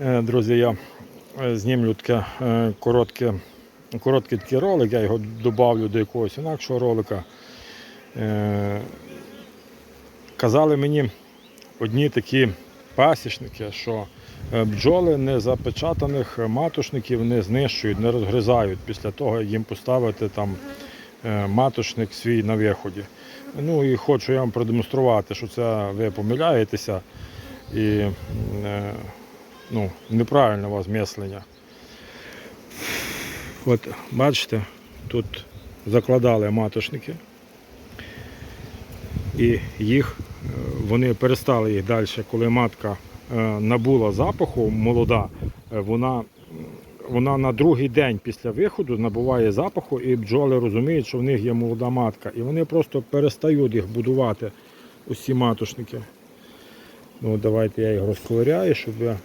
Е, Друзі, я е, знімлю таке е, коротке, короткий такий ролик, я його додавлю до якогось інакшого ролика. Казали мені одні такі пасічники, що бджоли незапечатаних матошників не знищують, не розгризають після того, як їм поставити там матошник свій на виході. Ну і хочу я вам продемонструвати, що це ви помиляєтеся і ну, неправильне у вас мислення. От бачите, тут закладали матошники. І їх е, вони перестали їх далі, коли матка е, набула запаху молода, е, вона, вона на другий день після виходу набуває запаху, і бджоли розуміють, що в них є молода матка. І вони просто перестають їх будувати, усі матошники. Ну, давайте я їх розковиряю, щоб ви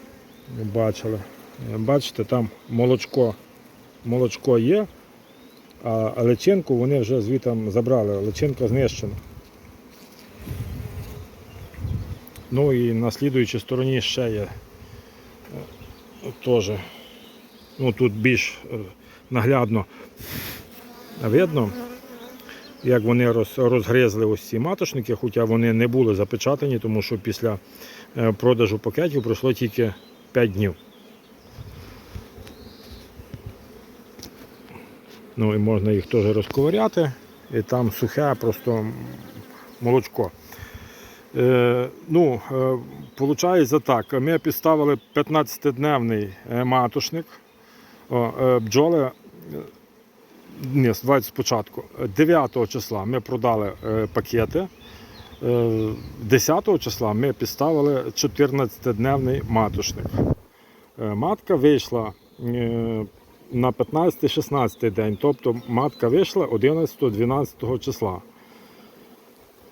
бачили. Бачите, там молочко, молочко є, а личинку вони вже звітом забрали. Личинка знищена. Ну і на слідуючій стороні ще є е, теж. Ну тут більш е, наглядно видно, як вони роз, розгризли ось ці маточники, хоча вони не були запечатані, тому що після е, продажу пакетів пройшло тільки 5 днів. Ну і можна їх теж розковиряти, і там сухе просто молочко. Е, ну, е, Получається так, ми підставили 15-дневний е, матошник. О, е, бджоли, е, ні, давайте спочатку. 9 числа ми продали е, пакети. Е, 10 числа ми підставили 14-дневний матошник. Е, Матка вийшла е, на 15-16 день, тобто матка вийшла 11-12 числа.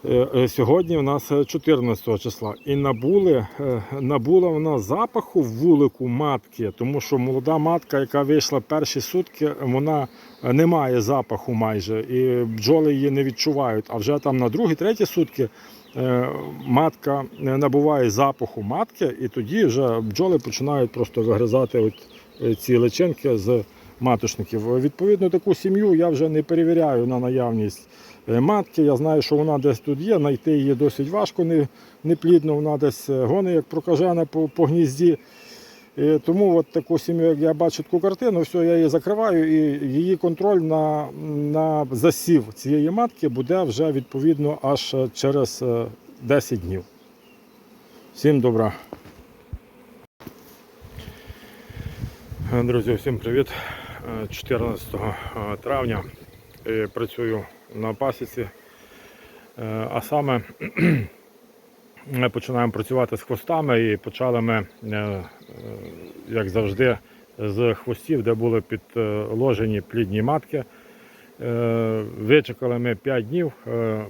Е, е, Сьогодні у нас е, 14 числа. І набули, е, набула вона запаху в вулику матки, тому що молода матка, яка вийшла перші сутки, вона е, не має запаху майже. І бджоли її не відчувають. А вже там на другі, треті сутки е, матка е, набуває запаху матки, і тоді вже бджоли починають просто вигризати от е, ці личинки з маточників. Відповідно, таку сім'ю я вже не перевіряю на наявність е, матки. Я знаю, що вона десь тут є, знайти її досить важко, не, неплідно, вона десь е, гони, як прокажена по, по гнізді. І тому от таку сім'ю, як я бачу таку картину, все, я її закриваю, і її контроль на, на засів цієї матки буде вже відповідно аж е, через е, 10 днів. Всім добра. Е, Друзі, всім привіт. Е, 14 травня е, працюю на пасіці. Е, А саме ми починаємо працювати з хвостами і почали ми, е, е, як завжди, з хвостів, де були підложені плідні матки. Е, Вичекали ми 5 днів. Е,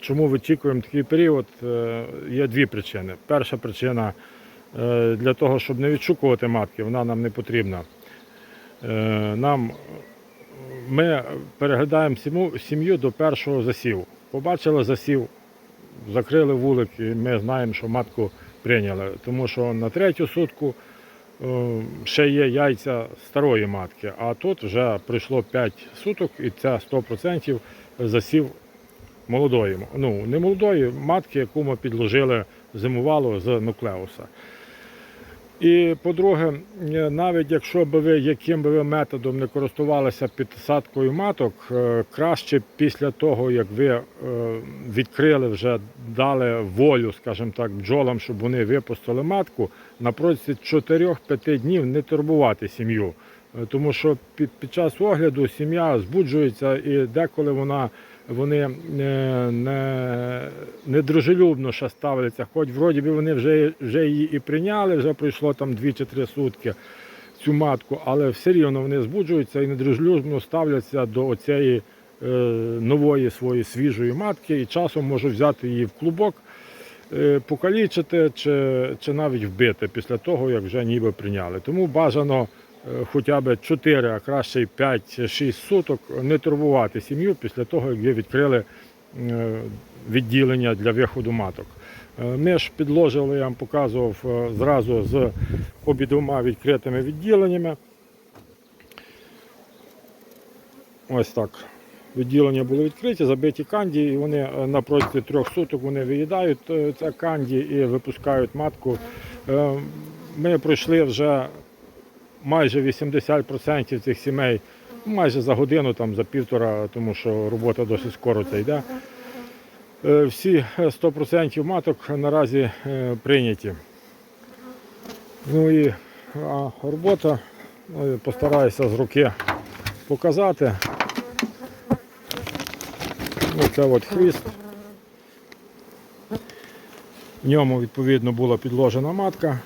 Чому вичікуємо такий період? Е, Є дві причини. Перша причина е, для того, щоб не відшукувати матки, вона нам не потрібна. Е, Нам ми переглядаємо сім'ю, до першого засіву. Побачили засів, закрили вулик, і ми знаємо, що матку прийняли. Тому що на третю сутку е, ще є яйця старої матки, а тут вже пройшло 5 суток, і це 100% засів молодої. Ну, не молодої матки, яку ми підложили зимувало з нуклеуса. І по-друге, е, навіть якщо б ви яким би ви методом не користувалися підсадкою маток, е, краще після того, як ви е, відкрили вже дали волю, скажімо так, бджолам, щоб вони випустили матку, на протязі 4-5 днів не турбувати сім'ю. Тому що під, під час огляду сім'я збуджується і деколи вона вони е, не, не ще ставляться, хоч вроді би вони вже, вже її і прийняли, вже пройшло там 2 чи 3 сутки цю матку, але все рівно вони збуджуються і недружелюбно ставляться до оцієї е, нової своєї свіжої матки і часом можуть взяти її в клубок, е, покалічити чи, чи навіть вбити після того, як вже ніби прийняли. Тому бажано хоча б 4, а краще 5-6 суток не турбувати сім'ю після того, як ви відкрили е, відділення для виходу маток. Е, Ми ж підложили, я вам показував е, зразу з обідома відкритими відділеннями. Ось так. Відділення були відкриті, забиті канді, і вони е, на протязі трьох суток вони виїдають е, це канді і випускають матку. Е, Ми пройшли вже майже 80% цих сімей, майже за годину, там, за півтора, тому що робота досить скоро це йде. Е, Всі е, 100% маток наразі е, прийняті. Ну і а робота, ну, постараюся з руки показати. Оце от хвіст. В ньому відповідно була підложена матка.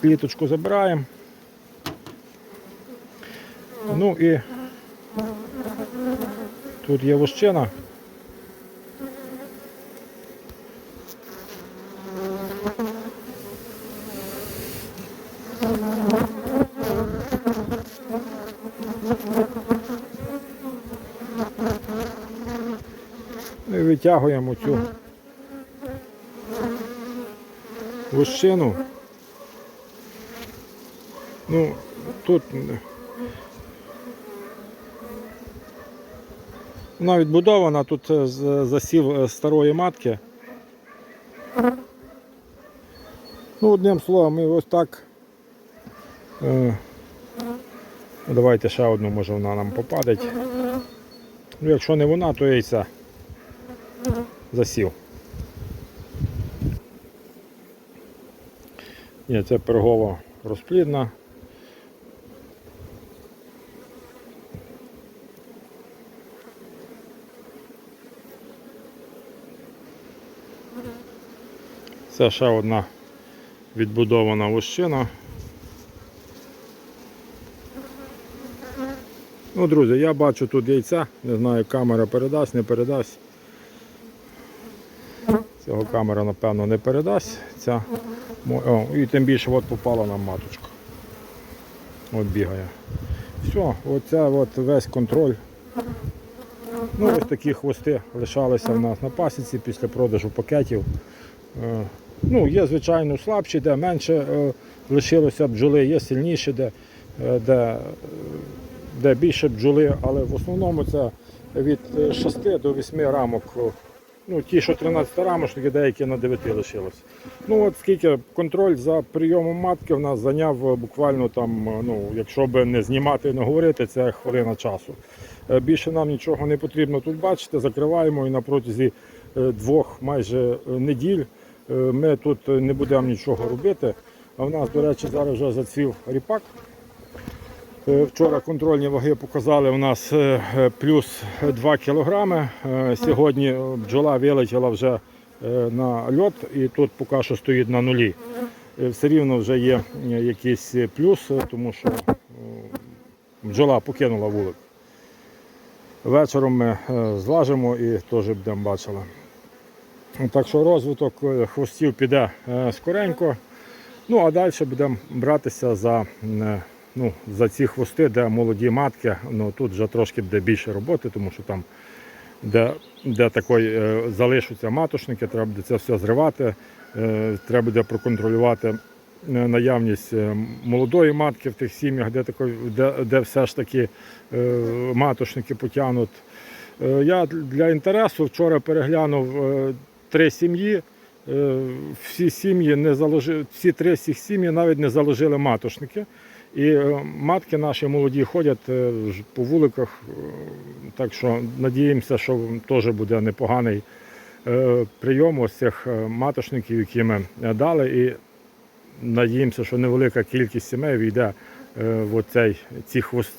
Кліточку забираємо. Ну і тут є. Ми витягуємо цю вощину. Ну, тут вона відбудована, тут е, засів е, старої матки. Ну, одним словом, ми ось так. Е, давайте ще одну, може вона нам попадеть. Ну, якщо не вона, то яйця засів. Ні, це пергова розплідна. Це ще одна відбудована вощина. Ну, друзі, я бачу тут яйця, не знаю, камера передасть, не передасть. Цього камера, напевно, не передасть. Ця. О, і тим більше от попала нам маточка. От бігає. Все, оце от весь контроль. Ну, ось такі хвости лишалися в нас на пасіці після продажу пакетів. Ну, є, звичайно, слабші, де менше е, лишилося бджоли, є сильніші, де, е, де, е, де більше бджоли, але в основному це від 6 до 8 рамок. Ну, ті, що 13 рамочники, деякі на 9 лишилось. Ну от скільки контроль за прийомом матки в нас зайняв буквально там, ну, якщо би не знімати і не говорити, це хвилина часу. Більше нам нічого не потрібно тут бачити, закриваємо і на протязі двох майже неділь ми тут е, не будемо нічого робити. А в нас, до речі, зараз вже зацвів ріпак. Е, Вчора контрольні ваги показали у нас е, е, плюс 2 кілограми. Е, Сьогодні е, бджола вилетіла вже е, на льот і тут поки що стоїть на нулі. Е, Все рівно вже є е, якийсь плюс, е, тому що е, бджола покинула вулик. Вечором ми е, злажимо і теж будемо бачили. Так що розвиток е, хвостів піде е, скоренько. Ну а далі будемо братися за, е, ну, за ці хвости, де молоді матки. Ну, тут вже трошки буде більше роботи, тому що там, де, де такої залишаться матошники, треба буде це все зривати. Треба буде проконтролювати наявність молодої матки в тих сім'ях, де, такої, де, де все ж таки матошники потягнуть. Я для інтересу вчора переглянув три сім'ї. Е, Всі сім'ї не заложили, всі три цих сім'ї навіть не заложили матошники. І е, матки наші молоді ходять е, по вуликах, так що надіємося, що теж буде непоганий прийом ось цих матошників, які ми дали. І надіємося, що невелика кількість сімей війде в оцей,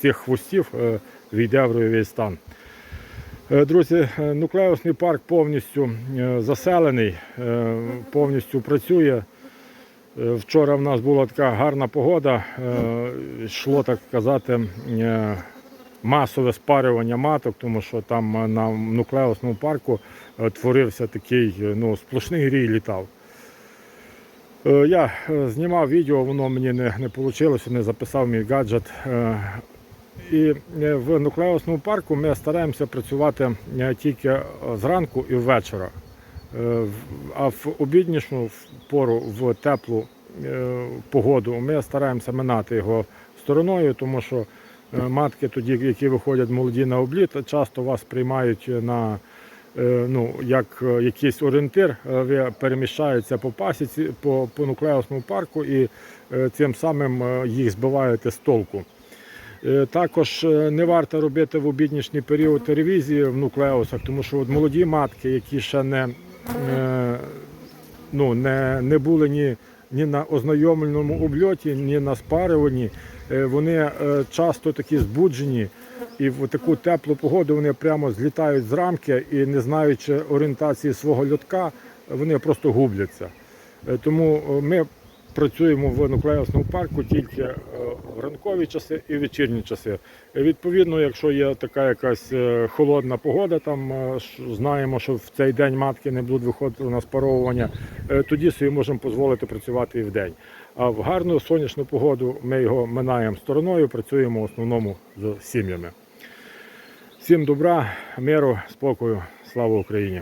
цих хвостів, війде в ройовий стан. Е, Друзі, е, нуклеусний парк повністю е, заселений, повністю працює. Вчора в нас була така гарна погода, йшло так казати масове спарювання маток, тому що там на нуклеусному парку творився такий ну, сплошний рій літав. Я знімав відео, воно мені не, не вийшло, не записав мій гаджет. І е, в нуклеусному парку ми стараємося працювати е, тільки зранку і ввечора. Е, А в обіднішну пору, в теплу погоду, ми стараємося минати його стороною, тому що матки, тоді, які виходять молоді на обліт, часто вас приймають на ну, як якийсь орієнтир, ви переміщаються по пасіці, по, по нуклеусному парку і цим самим їх збиваєте з толку. Е, Також е, не варто робити в обіднішній період ревізії в нуклеусах, тому що от молоді матки, які ще не, е, ну, не, не були ні, ні на ознайомленому обльоті, ні на спарюванні, вони часто такі збуджені. І в таку теплу погоду вони прямо злітають з рамки і не знаючи орієнтації свого льотка, вони просто губляться. Тому ми працюємо в нуклеусному парку тільки е, в ранкові часи і вечірні часи. Е, Відповідно, якщо є така якась е, холодна погода, там знаємо, що в цей день матки не будуть виходити на спаровування, тоді собі можемо дозволити працювати і в день. А в гарну сонячну погоду ми його минаємо стороною, працюємо в основному з сім'ями. Всім добра, миру, спокою, слава Україні!